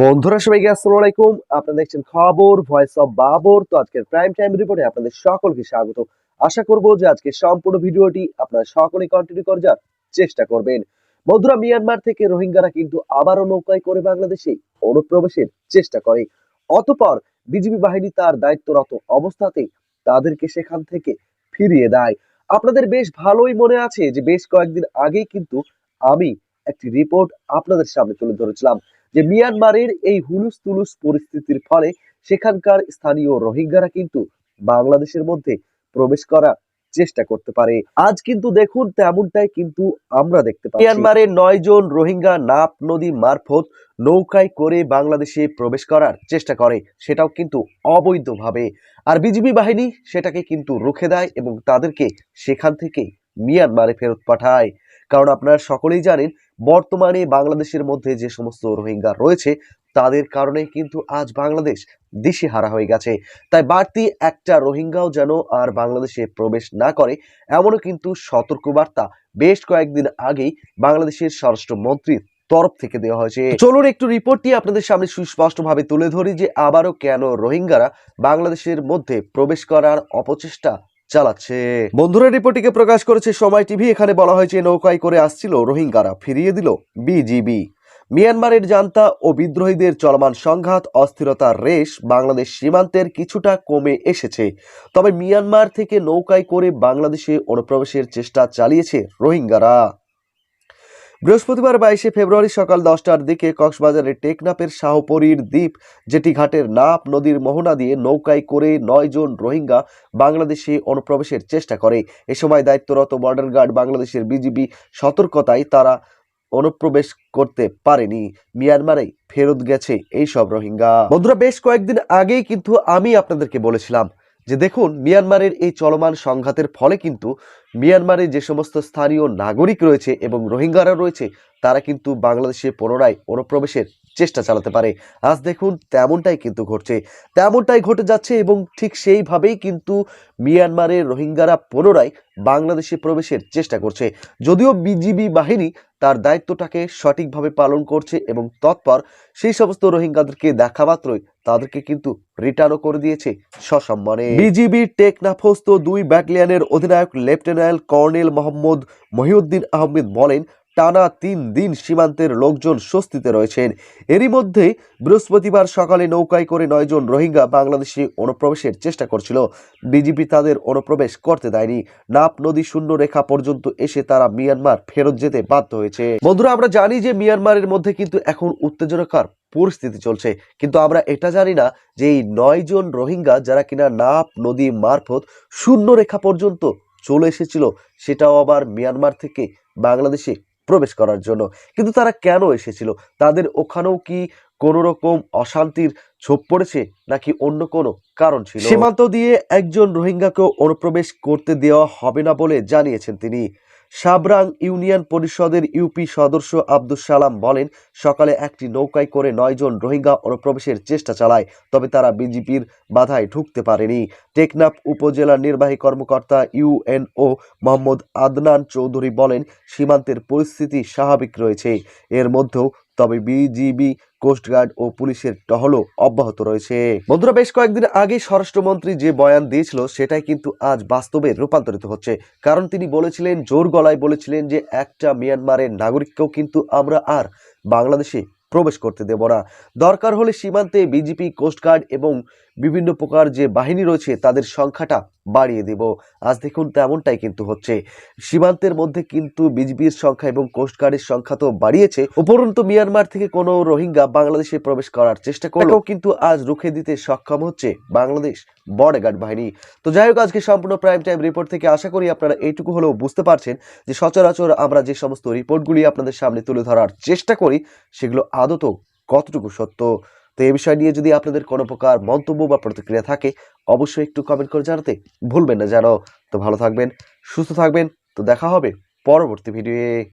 বন্ধুরা সবাইকে আসসালামু আলাইকুম। আপনারা দেখছেন খবর ভয়েস অফ বাবর তো আজকের প্রাইম টাইম রিপোর্টে আপনাদের সকলকে স্বাগত। আশা করব যে আজকে সম্পূর্ণ ভিডিওটি আপনারা সকলে কন্টিনিউ করে যাওয়ার চেষ্টা করবেন। বন্ধুরা মিয়ানমার থেকে রোহিঙ্গারা কিন্তু আবারও নৌকায় করে বাংলাদেশে অনুপ্রবেশের চেষ্টা করে। অতপর বিজিবি বাহিনী তার দায়িত্বরত অবস্থাতেই তাদেরকে সেখান থেকে ফিরিয়ে দেয়। আপনাদের বেশ ভালোই মনে আছে যে বেশ কয়েকদিন আগেই কিন্তু আমি একটি রিপোর্ট আপনাদের সামনে তুলে ধরেছিলাম। যে মিয়ানমারের এই হুলুস তুলুস পরিস্থিতির ফলে সেখানকার স্থানীয় রোহিঙ্গারা কিন্তু বাংলাদেশের মধ্যে প্রবেশ করার চেষ্টা করতে পারে। আজ কিন্তু দেখুন তেমনটাই কিন্তু আমরা দেখতে পাই মিয়ানমারের নয় জন রোহিঙ্গা নাপ নদী মারফত নৌকায় করে বাংলাদেশে প্রবেশ করার চেষ্টা করে, সেটাও কিন্তু অবৈধভাবে। আর বিজিবি বাহিনী সেটাকে কিন্তু রুখে দেয় এবং তাদেরকে সেখান থেকে মিয়ানমারে ফেরত পাঠায়। কারণ আপনারা সকলেই জানেন বর্তমানে বাংলাদেশের মধ্যে যে সমস্ত রোহিঙ্গা রয়েছে তাদের কারণে কিন্তু আজ বাংলাদেশ দিশেহারা হয়ে গেছে। তাই বাড়তি একটা রোহিঙ্গাও যেন আর বাংলাদেশে প্রবেশ না করে এমনও কিন্তু সতর্কবার্তা বেশ কয়েকদিন আগেই বাংলাদেশের স্বরাষ্ট্রমন্ত্রীর তরফ থেকে দেওয়া হয়েছে। চলুন একটু রিপোর্টটি আপনাদের সামনে সুস্পষ্টভাবে তুলে ধরি যে আবারও কেন রোহিঙ্গারা বাংলাদেশের মধ্যে প্রবেশ করার অপচেষ্টা চালাচ্ছে। বন্ধুরা, রিপোর্টটিকে প্রকাশ করেছে সময় টিভি। এখানে বলা হয়েছে, নৌকায় করে আসছিল রোহিঙ্গারা, ফিরিয়ে দিল বিজিবি। মিয়ানমারের জান্তা ও বিদ্রোহীদের চলমান সংঘাত অস্থিরতার রেশ বাংলাদেশ সীমান্তের কিছুটা কমে এসেছে। তবে মিয়ানমার থেকে নৌকায় করে বাংলাদেশে অনুপ্রবেশের চেষ্টা চালিয়েছে রোহিঙ্গারা। বৃহস্পতিবার বাইশে ফেব্রুয়ারি সকাল দশটার দিকে কক্সবাজারের টেকনাপের শাহপরীর দ্বীপ, যেটি ঘাটের নাপ নদীর মোহনা দিয়ে নৌকায় করে নয় জন রোহিঙ্গা বাংলাদেশে অনুপ্রবেশের চেষ্টা করে। এ সময় দায়িত্বরত বর্ডার গার্ড বাংলাদেশের বিজিবি সতর্কতায় তারা অনুপ্রবেশ করতে পারেনি। মিয়ানমারে ফেরত গেছে এই সব রোহিঙ্গা। বন্ধুরা, বেশ কয়েকদিন আগেই কিন্তু আমি আপনাদেরকে বলেছিলাম যে দেখুন, মিয়ানমারের এই চলমান সংঘাতের ফলে কিন্তু মিয়ানমারে যে সমস্ত স্থানীয় নাগরিক রয়েছে এবং রোহিঙ্গারা রয়েছে, তারা কিন্তু বাংলাদেশে পুনরায় অনুপ্রবেশের চেষ্টা চালাতে পারে। আজ দেখুন তেমনটাই কিন্তু ঘটছে। তেমনটাই ঘটে যাচ্ছে এবং ঠিক সেইভাবেই কিন্তু মিয়ানমারের রোহিঙ্গারা পুনরায় বাংলাদেশে প্রবেশের চেষ্টা করছে। যদিও বিজিবি বাহিনী তার দায়িত্বটাকে সঠিকভাবে পালন করছে এবং তৎপর সেই সমস্ত রোহিঙ্গাদেরকে দেখা মাত্রই তাদেরকে কিন্তু রিটার্নও করে দিয়েছে সসম্মানে। বিজিবি টেকনাফস্ত দুই ব্যাটালিয়নের অধিনায়ক লেফটেন্যান্ট কর্নেল মোহাম্মদ মহিউদ্দিন আহমেদ বলেন টানা তিন দিন সীমান্তের লোকজন স্বস্তিতে রয়েছেন। এরই মধ্যে বৃহস্পতিবার সকালে নৌকায় করে নয়জন রোহিঙ্গা বাংলাদেশে অনুপ্রবেশের চেষ্টা করছিল। বিজেপি তাদের অনুপ্রবেশ করতে দেয়নি। নাপ নদী শূন্য রেখা পর্যন্ত এসে তারা মিয়ানমার ফেরত যেতে বাধ্য হয়েছে। বন্ধুরা, আমরা জানি যে মিয়ানমারের মধ্যে কিন্তু এখন উত্তেজনাকার পরিস্থিতি চলছে। কিন্তু আমরা এটা জানি না যে এই নয় জন রোহিঙ্গা যারা কিনা নাপ নদী মারফত শূন্য রেখা পর্যন্ত চলে এসেছিল, সেটাও আবার মিয়ানমার থেকে বাংলাদেশে প্রবেশ করার জন্য। কিন্তু তারা কেন এসেছিল? তাদের ওখানেও কি কোনো রকম অশান্তির ছোপ পড়েছে? নাকি অন্য কোনো কারণ ছিল? সীমান্ত দিয়ে একজন রোহিঙ্গাকেও অনুপ্রবেশ করতে দেওয়া হবে না বলে জানিয়েছেন তিনি। সাবরাং ইউনিয়ন পরিষদের ইউপি সদস্য আব্দুল সালাম বলেন, সকালে একটি নৌকায় করে নয়জন রোহিঙ্গা অনুপ্রবেশের চেষ্টা চালায়, তবে তারা বিজেপির বাধায় ঢুকতে পারেনি। টেকনাফ উপজেলা নির্বাহী কর্মকর্তা ইউএনও মোহাম্মদ আদনান চৌধুরী বলেন, সীমান্তের পরিস্থিতি স্বাভাবিক রয়েছে। এর মধ্যেও তবে বিজিবি কোস্টগার্ড ও পুলিশের টহলও অব্যাহত রয়েছে। বন্ধুরা, বেশ কয়েকদিন আগে স্বরাষ্ট্রমন্ত্রী যে বয়ান দিয়েছিল, সেটাই কিন্তু আজ বাস্তবে রূপান্তরিত হচ্ছে। কারণ তিনি বলেছিলেন, জোর গলায় বলেছিলেন যে একটা মিয়ানমারের নাগরিককেও কিন্তু আমরা আর বাংলাদেশে প্রবেশ করতে দেব না। দরকার হলে সীমান্তে বিজেপি কোস্টগার্ড এবং বিভিন্ন প্রকার যে বাহিনী রয়েছে, তাদের সংখ্যাটা বাড়িয়ে দেব। আজ দেখুন, তেমনটাই কিন্তু হচ্ছে। সীমান্তের মধ্যে কিন্তু বিজিবির সংখ্যা এবং কোস্টগার্ডের সংখ্যা তো বাড়িয়েছে। উপরন্তু, মিয়ানমার থেকে কোনো রোহিঙ্গা বাংলাদেশে প্রবেশ করার চেষ্টা করলেও কিন্তু আজ রুখে দিতে সক্ষম হচ্ছে বাংলাদেশ বর্ডার গার্ড বাহিনী। তো যাই হোক, আজকে সম্পূর্ণ প্রাইম টাইম রিপোর্ট থেকে আশা করি আপনারা এইটুকু হলেও বুঝতে পারছেন যে সচরাচর আমরা যে সমস্ত রিপোর্টগুলি আপনাদের সামনে তুলে ধরার চেষ্টা করি, সেগুলো আদত কতটুকু সত্য? তো এই বিষয় নিয়ে যদি আপনাদের কোনো প্রকার মন্তব্য বা প্রতিক্রিয়া থাকে, অবশ্যই একটু কমেন্ট করে জানাতে ভুলবেন না, যেন তো ভালো থাকবেন, সুস্থ থাকবেন, তো দেখা হবে পরবর্তী ভিডিওয়ে